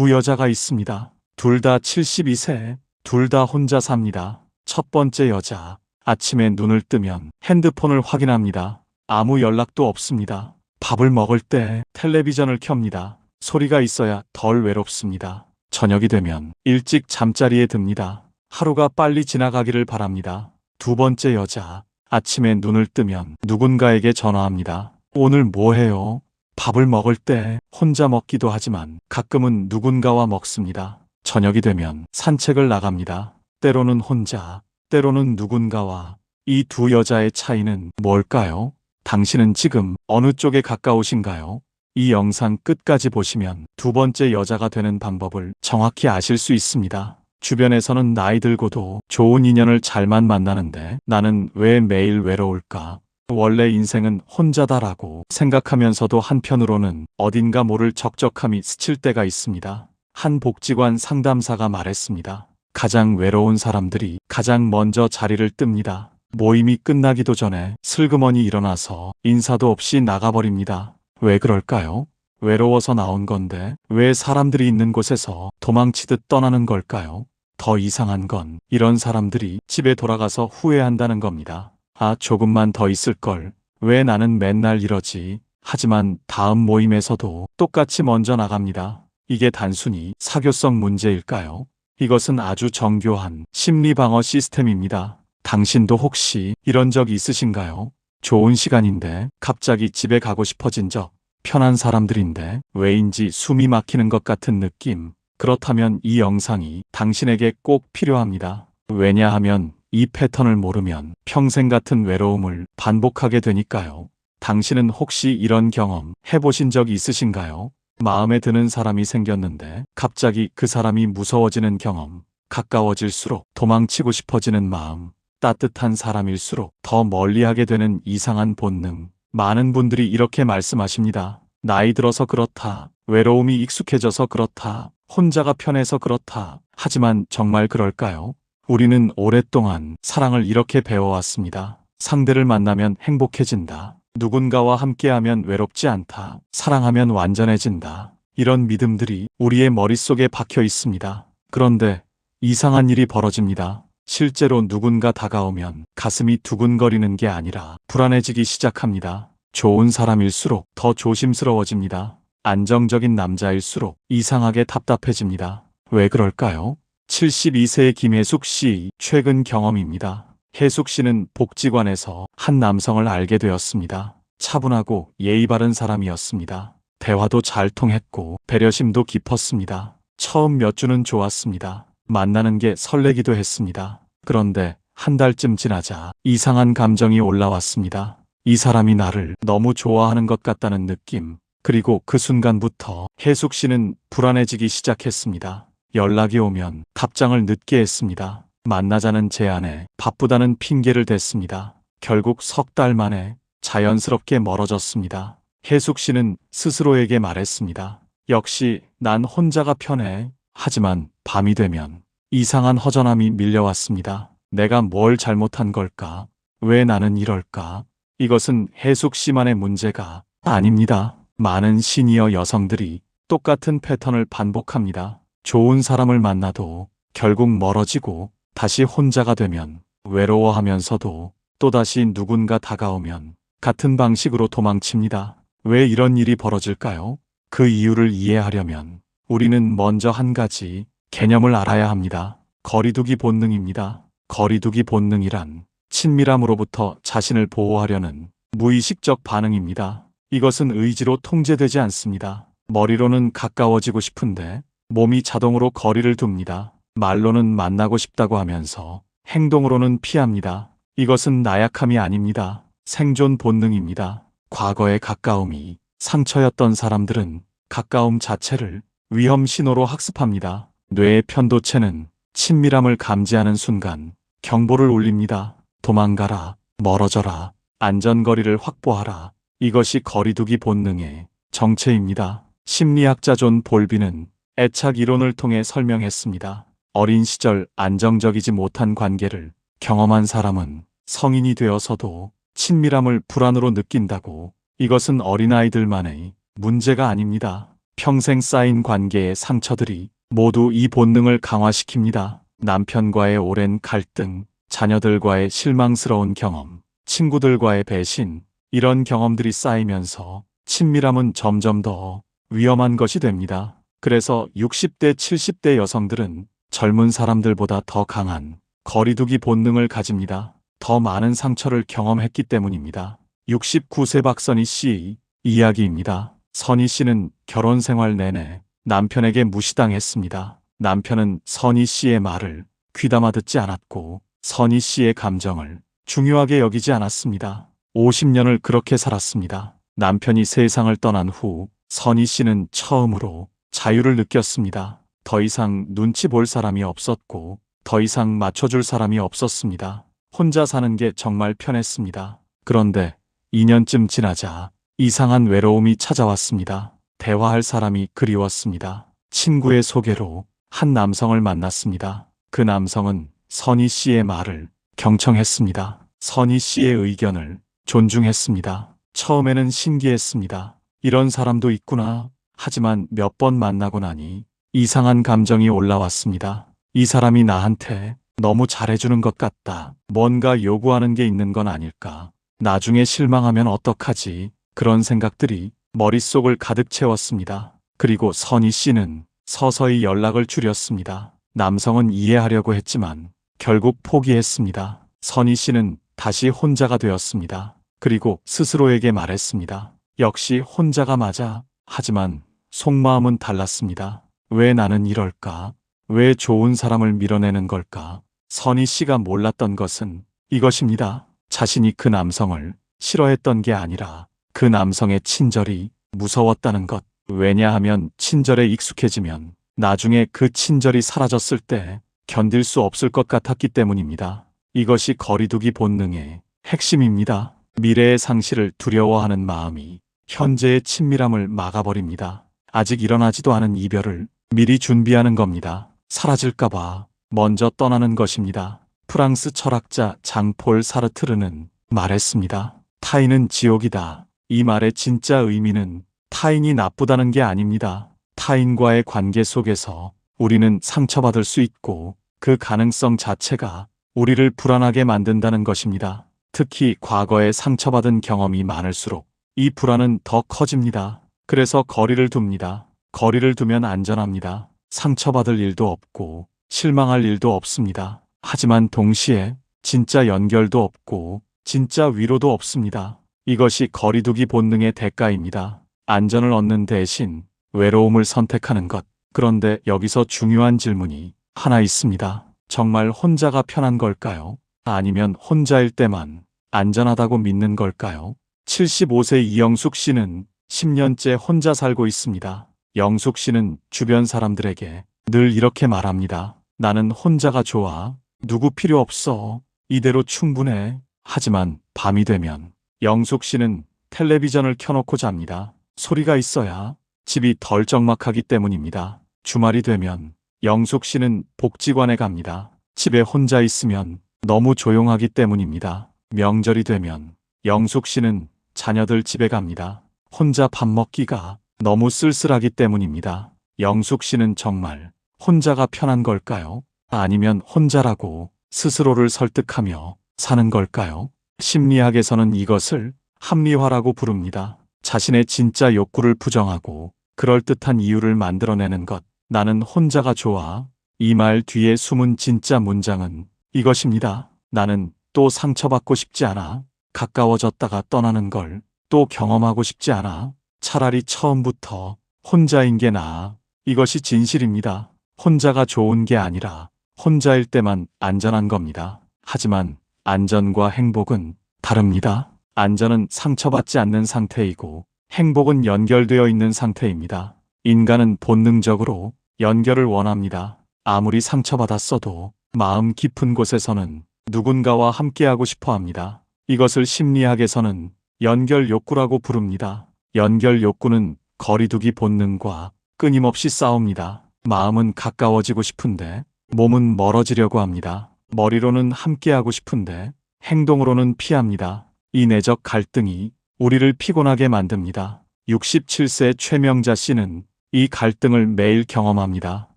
두 여자가 있습니다. 둘 다 72세, 둘 다 혼자 삽니다. 첫 번째 여자, 아침에 눈을 뜨면 핸드폰을 확인합니다. 아무 연락도 없습니다. 밥을 먹을 때 텔레비전을 켭니다. 소리가 있어야 덜 외롭습니다. 저녁이 되면 일찍 잠자리에 듭니다. 하루가 빨리 지나가기를 바랍니다. 두 번째 여자, 아침에 눈을 뜨면 누군가에게 전화합니다. 오늘 뭐 해요? 밥을 먹을 때 혼자 먹기도 하지만 가끔은 누군가와 먹습니다. 저녁이 되면 산책을 나갑니다. 때로는 혼자, 때로는 누군가와 이 두 여자의 차이는 뭘까요? 당신은 지금 어느 쪽에 가까우신가요? 이 영상 끝까지 보시면 두 번째 여자가 되는 방법을 정확히 아실 수 있습니다. 주변에서는 나이 들고도 좋은 인연을 잘만 만나는데 나는 왜 매일 외로울까? 원래 인생은 혼자다라고 생각하면서도 한편으로는 어딘가 모를 적적함이 스칠 때가 있습니다. 한 복지관 상담사가 말했습니다. 가장 외로운 사람들이 가장 먼저 자리를 뜹니다. 모임이 끝나기도 전에 슬그머니 일어나서 인사도 없이 나가버립니다. 왜 그럴까요? 외로워서 나온 건데 왜 사람들이 있는 곳에서 도망치듯 떠나는 걸까요? 더 이상한 건 이런 사람들이 집에 돌아가서 후회한다는 겁니다. 아, 조금만 더 있을 걸. 왜 나는 맨날 이러지? 하지만 다음 모임에서도 똑같이 먼저 나갑니다. 이게 단순히 사교성 문제일까요? 이것은 아주 정교한 심리 방어 시스템입니다. 당신도 혹시 이런 적 있으신가요? 좋은 시간인데 갑자기 집에 가고 싶어진 적, 편한 사람들인데 왜인지 숨이 막히는 것 같은 느낌. 그렇다면 이 영상이 당신에게 꼭 필요합니다. 왜냐하면 이 패턴을 모르면 평생 같은 외로움을 반복하게 되니까요. 당신은 혹시 이런 경험 해보신 적 있으신가요? 마음에 드는 사람이 생겼는데 갑자기 그 사람이 무서워지는 경험, 가까워질수록 도망치고 싶어지는 마음, 따뜻한 사람일수록 더 멀리하게 되는 이상한 본능. 많은 분들이 이렇게 말씀하십니다. 나이 들어서 그렇다. 외로움이 익숙해져서 그렇다. 혼자가 편해서 그렇다. 하지만 정말 그럴까요? 우리는 오랫동안 사랑을 이렇게 배워왔습니다. 상대를 만나면 행복해진다. 누군가와 함께하면 외롭지 않다. 사랑하면 완전해진다. 이런 믿음들이 우리의 머릿속에 박혀 있습니다. 그런데 이상한 일이 벌어집니다. 실제로 누군가 다가오면 가슴이 두근거리는 게 아니라 불안해지기 시작합니다. 좋은 사람일수록 더 조심스러워집니다. 안정적인 남자일수록 이상하게 답답해집니다. 왜 그럴까요? 72세의 김혜숙 씨 최근 경험입니다. 혜숙 씨는 복지관에서 한 남성을 알게 되었습니다. 차분하고 예의 바른 사람이었습니다. 대화도 잘 통했고 배려심도 깊었습니다. 처음 몇 주는 좋았습니다. 만나는 게 설레기도 했습니다. 그런데 한 달쯤 지나자 이상한 감정이 올라왔습니다. 이 사람이 나를 너무 좋아하는 것 같다는 느낌. 그리고 그 순간부터 혜숙 씨는 불안해지기 시작했습니다. 연락이 오면 답장을 늦게 했습니다. 만나자는 제안에 바쁘다는 핑계를 댔습니다. 결국 석 달 만에 자연스럽게 멀어졌습니다. 혜숙 씨는 스스로에게 말했습니다. 역시 난 혼자가 편해. 하지만 밤이 되면 이상한 허전함이 밀려왔습니다. 내가 뭘 잘못한 걸까? 왜 나는 이럴까? 이것은 혜숙 씨만의 문제가 아닙니다. 많은 시니어 여성들이 똑같은 패턴을 반복합니다. 좋은 사람을 만나도 결국 멀어지고 다시 혼자가 되면 외로워하면서도 또다시 누군가 다가오면 같은 방식으로 도망칩니다. 왜 이런 일이 벌어질까요? 그 이유를 이해하려면 우리는 먼저 한 가지 개념을 알아야 합니다. 거리두기 본능입니다. 거리두기 본능이란 친밀함으로부터 자신을 보호하려는 무의식적 반응입니다. 이것은 의지로 통제되지 않습니다. 머리로는 가까워지고 싶은데 몸이 자동으로 거리를 둡니다. 말로는 만나고 싶다고 하면서 행동으로는 피합니다. 이것은 나약함이 아닙니다. 생존 본능입니다. 과거의 가까움이 상처였던 사람들은 가까움 자체를 위험 신호로 학습합니다. 뇌의 편도체는 친밀함을 감지하는 순간 경보를 울립니다. 도망가라, 멀어져라, 안전거리를 확보하라. 이것이 거리두기 본능의 정체입니다. 심리학자 존 볼비는 애착 이론을 통해 설명했습니다. 어린 시절 안정적이지 못한 관계를 경험한 사람은 성인이 되어서도 친밀함을 불안으로 느낀다고 이것은 어린아이들만의 문제가 아닙니다. 평생 쌓인 관계의 상처들이 모두 이 본능을 강화시킵니다. 남편과의 오랜 갈등, 자녀들과의 실망스러운 경험, 친구들과의 배신, 이런 경험들이 쌓이면서 친밀함은 점점 더 위험한 것이 됩니다. 그래서 60대, 70대 여성들은 젊은 사람들보다 더 강한 거리두기 본능을 가집니다. 더 많은 상처를 경험했기 때문입니다. 69세 박선희 씨 이야기입니다. 선희 씨는 결혼 생활 내내 남편에게 무시당했습니다. 남편은 선희 씨의 말을 귀담아 듣지 않았고 선희 씨의 감정을 중요하게 여기지 않았습니다. 50년을 그렇게 살았습니다. 남편이 세상을 떠난 후 선희 씨는 처음으로 자유를 느꼈습니다. 더 이상 눈치 볼 사람이 없었고 더 이상 맞춰줄 사람이 없었습니다. 혼자 사는 게 정말 편했습니다. 그런데 2년쯤 지나자 이상한 외로움이 찾아왔습니다. 대화할 사람이 그리웠습니다. 친구의 소개로 한 남성을 만났습니다. 그 남성은 선희 씨의 말을 경청했습니다. 선희 씨의 의견을 존중했습니다. 처음에는 신기했습니다. 이런 사람도 있구나. 하지만 몇 번 만나고 나니 이상한 감정이 올라왔습니다. 이 사람이 나한테 너무 잘해주는 것 같다. 뭔가 요구하는 게 있는 건 아닐까. 나중에 실망하면 어떡하지. 그런 생각들이 머릿속을 가득 채웠습니다. 그리고 선희 씨는 서서히 연락을 줄였습니다. 남성은 이해하려고 했지만 결국 포기했습니다. 선희 씨는 다시 혼자가 되었습니다. 그리고 스스로에게 말했습니다. 역시 혼자가 맞아. 하지만 속마음은 달랐습니다. 왜 나는 이럴까? 왜 좋은 사람을 밀어내는 걸까? 선희 씨가 몰랐던 것은 이것입니다. 자신이 그 남성을 싫어했던 게 아니라 그 남성의 친절이 무서웠다는 것. 왜냐하면 친절에 익숙해지면 나중에 그 친절이 사라졌을 때 견딜 수 없을 것 같았기 때문입니다. 이것이 거리두기 본능의 핵심입니다. 미래의 상실을 두려워하는 마음이 현재의 친밀함을 막아버립니다. 아직 일어나지도 않은 이별을 미리 준비하는 겁니다. 사라질까봐 먼저 떠나는 것입니다. 프랑스 철학자 장폴 사르트르는 말했습니다. 타인은 지옥이다. 이 말의 진짜 의미는 타인이 나쁘다는 게 아닙니다. 타인과의 관계 속에서 우리는 상처받을 수 있고 그 가능성 자체가 우리를 불안하게 만든다는 것입니다. 특히 과거에 상처받은 경험이 많을수록 이 불안은 더 커집니다. 그래서 거리를 둡니다. 거리를 두면 안전합니다. 상처받을 일도 없고 실망할 일도 없습니다. 하지만 동시에 진짜 연결도 없고 진짜 위로도 없습니다. 이것이 거리두기 본능의 대가입니다. 안전을 얻는 대신 외로움을 선택하는 것. 그런데 여기서 중요한 질문이 하나 있습니다. 정말 혼자가 편한 걸까요? 아니면 혼자일 때만 안전하다고 믿는 걸까요? 75세 이영숙 씨는 10년째 혼자 살고 있습니다. 영숙 씨는 주변 사람들에게 늘 이렇게 말합니다. 나는 혼자가 좋아. 누구 필요 없어. 이대로 충분해. 하지만 밤이 되면 영숙 씨는 텔레비전을 켜놓고 잡니다. 소리가 있어야 집이 덜 적막하기 때문입니다. 주말이 되면 영숙 씨는 복지관에 갑니다. 집에 혼자 있으면 너무 조용하기 때문입니다. 명절이 되면 영숙 씨는 자녀들 집에 갑니다. 혼자 밥 먹기가 너무 쓸쓸하기 때문입니다. 영숙 씨는 정말 혼자가 편한 걸까요? 아니면 혼자라고 스스로를 설득하며 사는 걸까요? 심리학에서는 이것을 합리화라고 부릅니다. 자신의 진짜 욕구를 부정하고 그럴듯한 이유를 만들어내는 것. 나는 혼자가 좋아. 이 말 뒤에 숨은 진짜 문장은 이것입니다. 나는 또 상처받고 싶지 않아. 가까워졌다가 떠나는 걸 또 경험하고 싶지 않아. 차라리 처음부터 혼자인 게 나아. 이것이 진실입니다. 혼자가 좋은 게 아니라 혼자일 때만 안전한 겁니다. 하지만 안전과 행복은 다릅니다. 안전은 상처받지 않는 상태이고 행복은 연결되어 있는 상태입니다. 인간은 본능적으로 연결을 원합니다. 아무리 상처받았어도 마음 깊은 곳에서는 누군가와 함께하고 싶어 합니다. 이것을 심리학에서는 연결 욕구라고 부릅니다. 연결 욕구는 거리두기 본능과 끊임없이 싸웁니다. 마음은 가까워지고 싶은데 몸은 멀어지려고 합니다. 머리로는 함께하고 싶은데 행동으로는 피합니다. 이 내적 갈등이 우리를 피곤하게 만듭니다. 67세 최명자 씨는 이 갈등을 매일 경험합니다.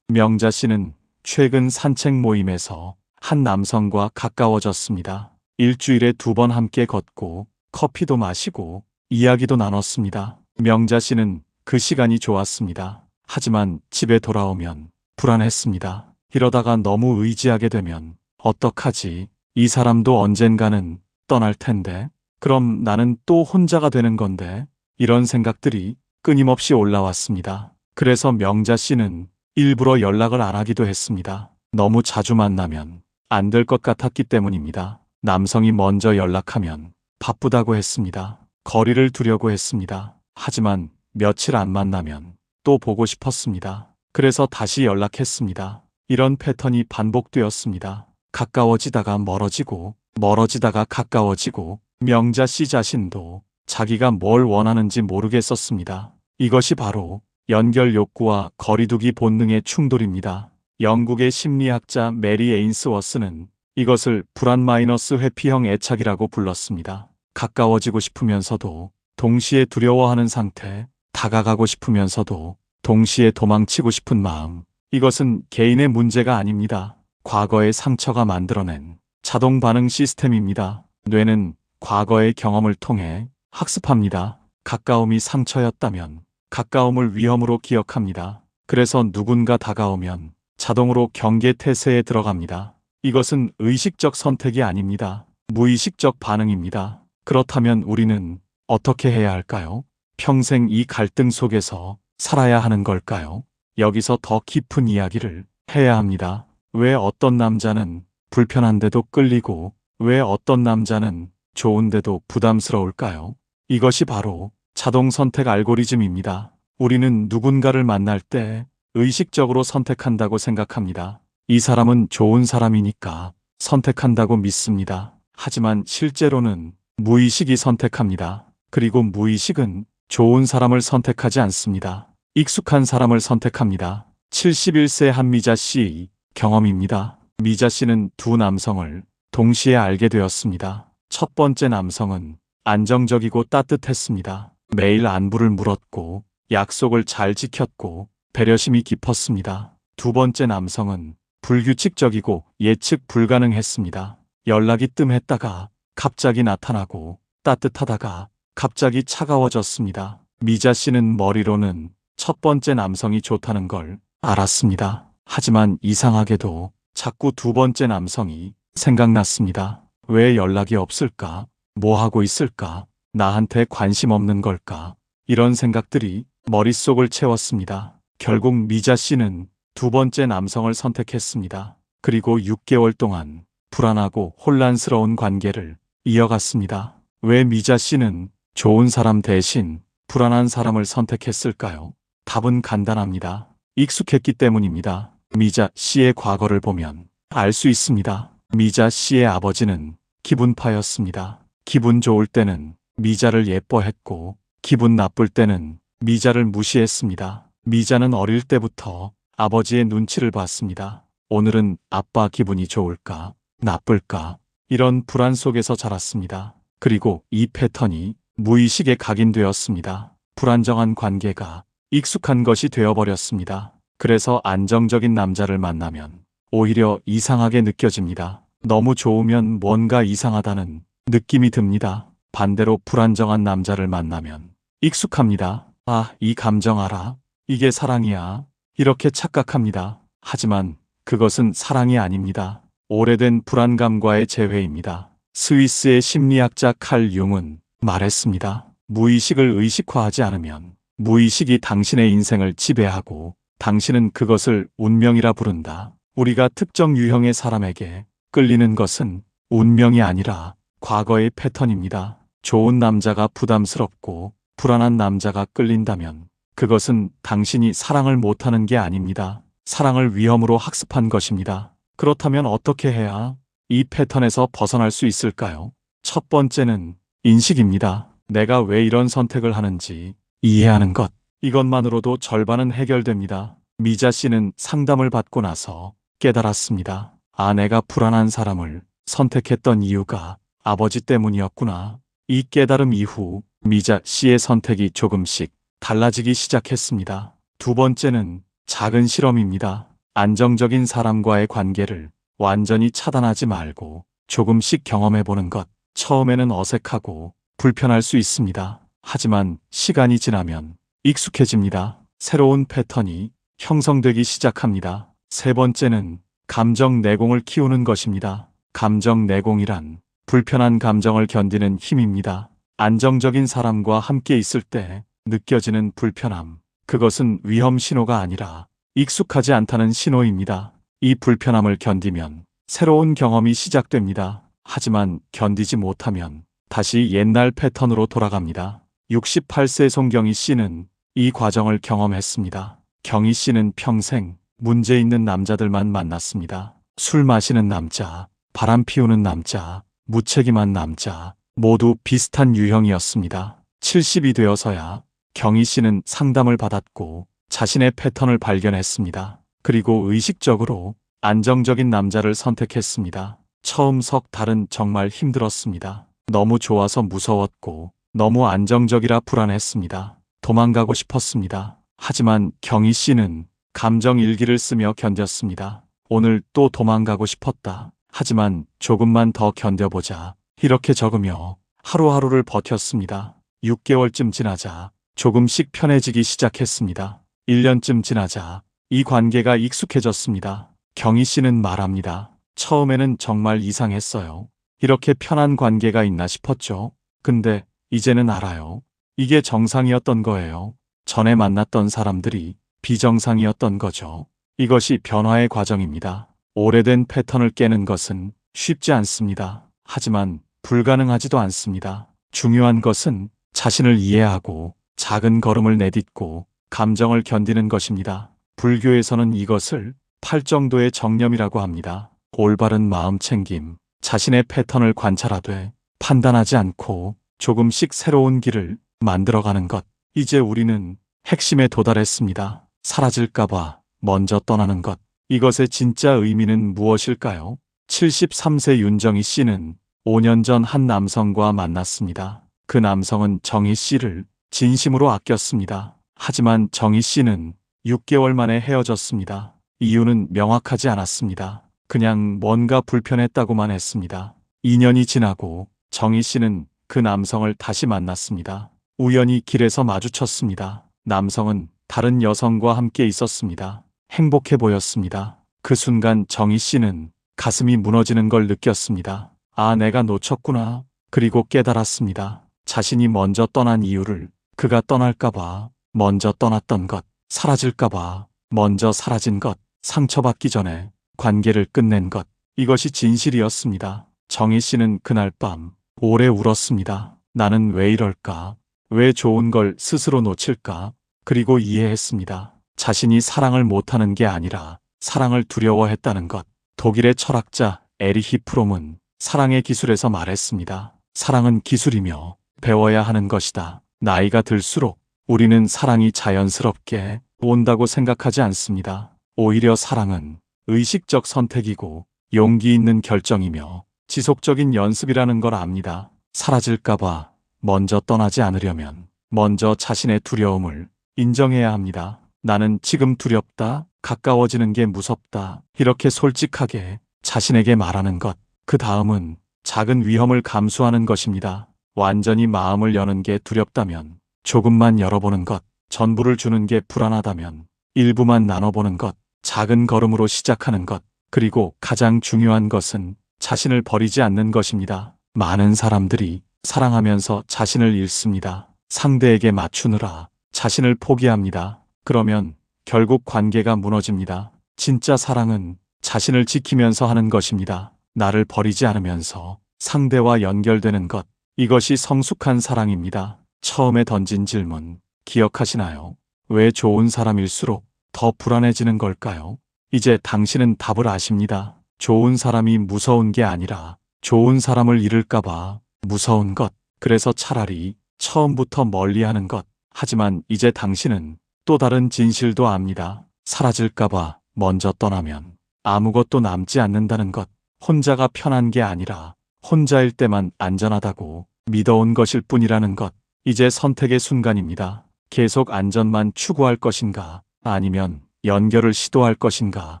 명자 씨는 최근 산책 모임에서 한 남성과 가까워졌습니다. 일주일에 두 번 함께 걷고 커피도 마시고 이야기도 나눴습니다. 명자 씨는 그 시간이 좋았습니다. 하지만 집에 돌아오면 불안했습니다. 이러다가 너무 의지하게 되면 어떡하지? 이 사람도 언젠가는 떠날 텐데. 그럼 나는 또 혼자가 되는 건데. 이런 생각들이 끊임없이 올라왔습니다. 그래서 명자 씨는 일부러 연락을 안 하기도 했습니다. 너무 자주 만나면 안 될 것 같았기 때문입니다. 남성이 먼저 연락하면 바쁘다고 했습니다. 거리를 두려고 했습니다. 하지만 며칠 안 만나면 또 보고 싶었습니다. 그래서 다시 연락했습니다. 이런 패턴이 반복되었습니다. 가까워지다가 멀어지고, 멀어지다가 가까워지고, 명자 씨 자신도 자기가 뭘 원하는지 모르겠었습니다. 이것이 바로 연결 욕구와 거리두기 본능의 충돌입니다. 영국의 심리학자 메리 에인스워스는 이것을 불안 마이너스 회피형 애착이라고 불렀습니다. 가까워지고 싶으면서도 동시에 두려워하는 상태, 다가가고 싶으면서도 동시에 도망치고 싶은 마음. 이것은 개인의 문제가 아닙니다. 과거의 상처가 만들어낸 자동 반응 시스템입니다. 뇌는 과거의 경험을 통해 학습합니다. 가까움이 상처였다면 가까움을 위험으로 기억합니다. 그래서 누군가 다가오면 자동으로 경계 태세에 들어갑니다. 이것은 의식적 선택이 아닙니다. 무의식적 반응입니다. 그렇다면 우리는 어떻게 해야 할까요? 평생 이 갈등 속에서 살아야 하는 걸까요? 여기서 더 깊은 이야기를 해야 합니다. 왜 어떤 남자는 불편한데도 끌리고 왜 어떤 남자는 좋은데도 부담스러울까요? 이것이 바로 자동 선택 알고리즘입니다. 우리는 누군가를 만날 때 의식적으로 선택한다고 생각합니다. 이 사람은 좋은 사람이니까 선택한다고 믿습니다. 하지만 실제로는 무의식이 선택합니다. 그리고 무의식은 좋은 사람을 선택하지 않습니다. 익숙한 사람을 선택합니다. 71세 한미자 씨의 경험입니다. 미자 씨는 두 남성을 동시에 알게 되었습니다. 첫 번째 남성은 안정적이고 따뜻했습니다. 매일 안부를 물었고 약속을 잘 지켰고 배려심이 깊었습니다. 두 번째 남성은 불규칙적이고 예측 불가능했습니다. 연락이 뜸했다가 갑자기 나타나고 따뜻하다가 갑자기 차가워졌습니다. 미자 씨는 머리로는 첫 번째 남성이 좋다는 걸 알았습니다. 하지만 이상하게도 자꾸 두 번째 남성이 생각났습니다. 왜 연락이 없을까? 뭐 하고 있을까? 나한테 관심 없는 걸까? 이런 생각들이 머릿속을 채웠습니다. 결국 미자 씨는 두 번째 남성을 선택했습니다. 그리고 6개월 동안 불안하고 혼란스러운 관계를 이어갔습니다. 왜 미자 씨는 좋은 사람 대신 불안한 사람을 선택했을까요? 답은 간단합니다. 익숙했기 때문입니다. 미자 씨의 과거를 보면 알 수 있습니다. 미자 씨의 아버지는 기분파였습니다. 기분 좋을 때는 미자를 예뻐했고 기분 나쁠 때는 미자를 무시했습니다. 미자는 어릴 때부터 아버지의 눈치를 봤습니다. 오늘은 아빠 기분이 좋을까, 나쁠까, 이런 불안 속에서 자랐습니다. 그리고 이 패턴이 무의식에 각인되었습니다. 불안정한 관계가 익숙한 것이 되어버렸습니다. 그래서 안정적인 남자를 만나면 오히려 이상하게 느껴집니다. 너무 좋으면 뭔가 이상하다는 느낌이 듭니다. 반대로 불안정한 남자를 만나면 익숙합니다. 아, 이 감정 알아? 이게 사랑이야. 이렇게 착각합니다. 하지만 그것은 사랑이 아닙니다. 오래된 불안감과의 재회입니다. 스위스의 심리학자 칼 융은 말했습니다. 무의식을 의식화하지 않으면 무의식이 당신의 인생을 지배하고 당신은 그것을 운명이라 부른다. 우리가 특정 유형의 사람에게 끌리는 것은 운명이 아니라 과거의 패턴입니다. 좋은 남자가 부담스럽고 불안한 남자가 끌린다면 그것은 당신이 사랑을 못하는 게 아닙니다. 사랑을 위험으로 학습한 것입니다. 그렇다면 어떻게 해야 이 패턴에서 벗어날 수 있을까요? 첫 번째는 인식입니다. 내가 왜 이런 선택을 하는지 이해하는 것. 이것만으로도 절반은 해결됩니다. 미자 씨는 상담을 받고 나서 깨달았습니다. 아내가 불안한 사람을 선택했던 이유가 아버지 때문이었구나. 이 깨달음 이후 미자 씨의 선택이 조금씩 달라지기 시작했습니다. 두 번째는 작은 실험입니다. 안정적인 사람과의 관계를 완전히 차단하지 말고 조금씩 경험해 보는 것. 처음에는 어색하고 불편할 수 있습니다. 하지만 시간이 지나면 익숙해집니다. 새로운 패턴이 형성되기 시작합니다. 세 번째는 감정 내공을 키우는 것입니다. 감정 내공이란 불편한 감정을 견디는 힘입니다. 안정적인 사람과 함께 있을 때 느껴지는 불편함. 그것은 위험 신호가 아니라 익숙하지 않다는 신호입니다. 이 불편함을 견디면 새로운 경험이 시작됩니다. 하지만 견디지 못하면 다시 옛날 패턴으로 돌아갑니다. 68세 송경희 씨는 이 과정을 경험했습니다. 경희 씨는 평생 문제 있는 남자들만 만났습니다. 술 마시는 남자, 바람 피우는 남자, 무책임한 남자, 모두 비슷한 유형이었습니다. 70이 되어서야 경희 씨는 상담을 받았고 자신의 패턴을 발견했습니다. 그리고 의식적으로 안정적인 남자를 선택했습니다. 처음 석 달은 정말 힘들었습니다. 너무 좋아서 무서웠고 너무 안정적이라 불안했습니다. 도망가고 싶었습니다. 하지만 경희 씨는 감정 일기를 쓰며 견뎠습니다. 오늘 또 도망가고 싶었다. 하지만 조금만 더 견뎌보자. 이렇게 적으며 하루하루를 버텼습니다. 6개월쯤 지나자 조금씩 편해지기 시작했습니다. 1년쯤 지나자 이 관계가 익숙해졌습니다. 경희 씨는 말합니다. 처음에는 정말 이상했어요. 이렇게 편한 관계가 있나 싶었죠. 근데 이제는 알아요. 이게 정상이었던 거예요. 전에 만났던 사람들이 비정상이었던 거죠. 이것이 변화의 과정입니다. 오래된 패턴을 깨는 것은 쉽지 않습니다. 하지만 불가능하지도 않습니다. 중요한 것은 자신을 이해하고 작은 걸음을 내딛고 감정을 견디는 것입니다. 불교에서는 이것을 팔정도의 정념이라고 합니다. 올바른 마음 챙김, 자신의 패턴을 관찰하되 판단하지 않고 조금씩 새로운 길을 만들어가는 것. 이제 우리는 핵심에 도달했습니다. 사라질까봐 먼저 떠나는 것. 이것의 진짜 의미는 무엇일까요? 73세 윤정희 씨는 5년 전 한 남성과 만났습니다. 그 남성은 정희 씨를 진심으로 아꼈습니다. 하지만 정희 씨는 6개월 만에 헤어졌습니다. 이유는 명확하지 않았습니다. 그냥 뭔가 불편했다고만 했습니다. 2년이 지나고 정희 씨는 그 남성을 다시 만났습니다. 우연히 길에서 마주쳤습니다. 남성은 다른 여성과 함께 있었습니다. 행복해 보였습니다. 그 순간 정희 씨는 가슴이 무너지는 걸 느꼈습니다. 아, 내가 놓쳤구나. 그리고 깨달았습니다. 자신이 먼저 떠난 이유를 그가 떠날까봐 먼저 떠났던 것, 사라질까봐 먼저 사라진 것, 상처받기 전에 관계를 끝낸 것, 이것이 진실이었습니다. 정희 씨는 그날 밤 오래 울었습니다. 나는 왜 이럴까? 왜 좋은 걸 스스로 놓칠까? 그리고 이해했습니다. 자신이 사랑을 못하는 게 아니라 사랑을 두려워했다는 것. 독일의 철학자 에리히 프롬은 사랑의 기술에서 말했습니다. 사랑은 기술이며 배워야 하는 것이다. 나이가 들수록 우리는 사랑이 자연스럽게 온다고 생각하지 않습니다. 오히려 사랑은 의식적 선택이고 용기 있는 결정이며 지속적인 연습이라는 걸 압니다. 사라질까봐 먼저 떠나지 않으려면 먼저 자신의 두려움을 인정해야 합니다. 나는 지금 두렵다, 가까워지는 게 무섭다, 이렇게 솔직하게 자신에게 말하는 것. 그 다음은 작은 위험을 감수하는 것입니다. 완전히 마음을 여는 게 두렵다면 조금만 열어보는 것, 전부를 주는 게 불안하다면 일부만 나눠보는 것, 작은 걸음으로 시작하는 것, 그리고 가장 중요한 것은 자신을 버리지 않는 것입니다. 많은 사람들이 사랑하면서 자신을 잃습니다. 상대에게 맞추느라 자신을 포기합니다. 그러면 결국 관계가 무너집니다. 진짜 사랑은 자신을 지키면서 하는 것입니다. 나를 버리지 않으면서 상대와 연결되는 것. 이것이 성숙한 사랑입니다. 처음에 던진 질문 기억하시나요? 왜 좋은 사람일수록 더 불안해지는 걸까요? 이제 당신은 답을 아십니다. 좋은 사람이 무서운 게 아니라 좋은 사람을 잃을까봐 무서운 것. 그래서 차라리 처음부터 멀리 하는 것. 하지만 이제 당신은 또 다른 진실도 압니다. 사라질까봐 먼저 떠나면 아무것도 남지 않는다는 것. 혼자가 편한 게 아니라 혼자일 때만 안전하다고 믿어온 것일 뿐이라는 것. 이제 선택의 순간입니다. 계속 안전만 추구할 것인가 아니면 연결을 시도할 것인가?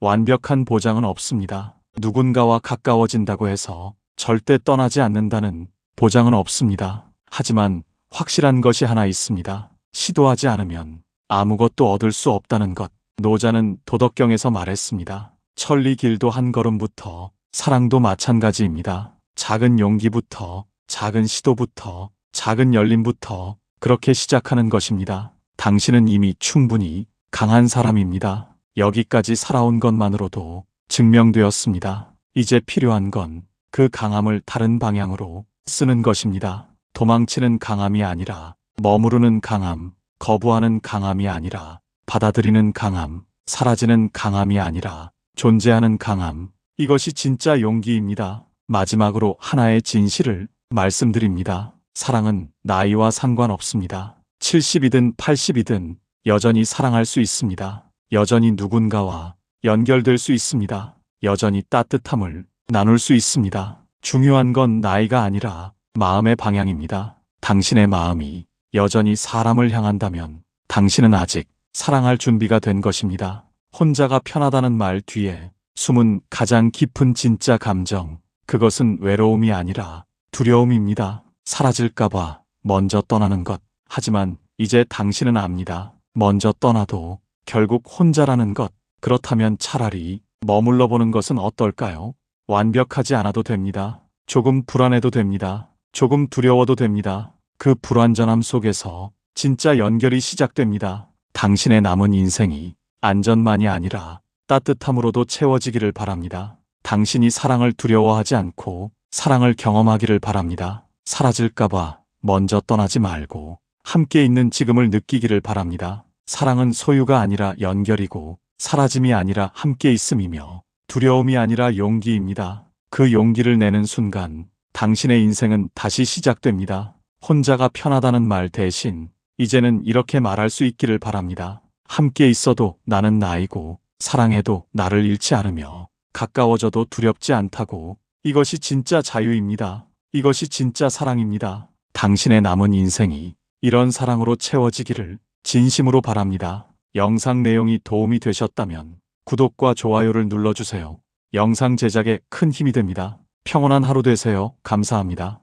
완벽한 보장은 없습니다. 누군가와 가까워진다고 해서 절대 떠나지 않는다는 보장은 없습니다. 하지만 확실한 것이 하나 있습니다. 시도하지 않으면 아무것도 얻을 수 없다는 것. 노자는 도덕경에서 말했습니다. 천리 길도 한 걸음부터 사랑도 마찬가지입니다. 작은 용기부터 작은 시도부터 작은 열림부터 그렇게 시작하는 것입니다. 당신은 이미 충분히 강한 사람입니다. 여기까지 살아온 것만으로도 증명되었습니다. 이제 필요한 건 그 강함을 다른 방향으로 쓰는 것입니다. 도망치는 강함이 아니라 머무르는 강함, 거부하는 강함이 아니라 받아들이는 강함, 사라지는 강함이 아니라 존재하는 강함. 이것이 진짜 용기입니다. 마지막으로 하나의 진실을 말씀드립니다. 사랑은 나이와 상관없습니다. 70이든 80이든 여전히 사랑할 수 있습니다. 여전히 누군가와 연결될 수 있습니다. 여전히 따뜻함을 나눌 수 있습니다. 중요한 건 나이가 아니라 마음의 방향입니다. 당신의 마음이 여전히 사람을 향한다면 당신은 아직 사랑할 준비가 된 것입니다. 혼자가 편하다는 말 뒤에 숨은 가장 깊은 진짜 감정, 그것은 외로움이 아니라 두려움입니다. 사라질까봐 먼저 떠나는 것. 하지만 이제 당신은 압니다. 먼저 떠나도 결국 혼자라는 것. 그렇다면 차라리 머물러 보는 것은 어떨까요? 완벽하지 않아도 됩니다. 조금 불안해도 됩니다. 조금 두려워도 됩니다. 그 불완전함 속에서 진짜 연결이 시작됩니다. 당신의 남은 인생이 안전만이 아니라 따뜻함으로도 채워지기를 바랍니다. 당신이 사랑을 두려워하지 않고 사랑을 경험하기를 바랍니다. 사라질까봐 먼저 떠나지 말고 함께 있는 지금을 느끼기를 바랍니다. 사랑은 소유가 아니라 연결이고 사라짐이 아니라 함께 있음이며 두려움이 아니라 용기입니다. 그 용기를 내는 순간 당신의 인생은 다시 시작됩니다. 혼자가 편하다는 말 대신 이제는 이렇게 말할 수 있기를 바랍니다. 함께 있어도 나는 나이고 사랑해도 나를 잃지 않으며 가까워져도 두렵지 않다고 이것이 진짜 자유입니다. 이것이 진짜 사랑입니다. 당신의 남은 인생이 이런 사랑으로 채워지기를 진심으로 바랍니다. 영상 내용이 도움이 되셨다면 구독과 좋아요를 눌러주세요. 영상 제작에 큰 힘이 됩니다. 평온한 하루 되세요. 감사합니다.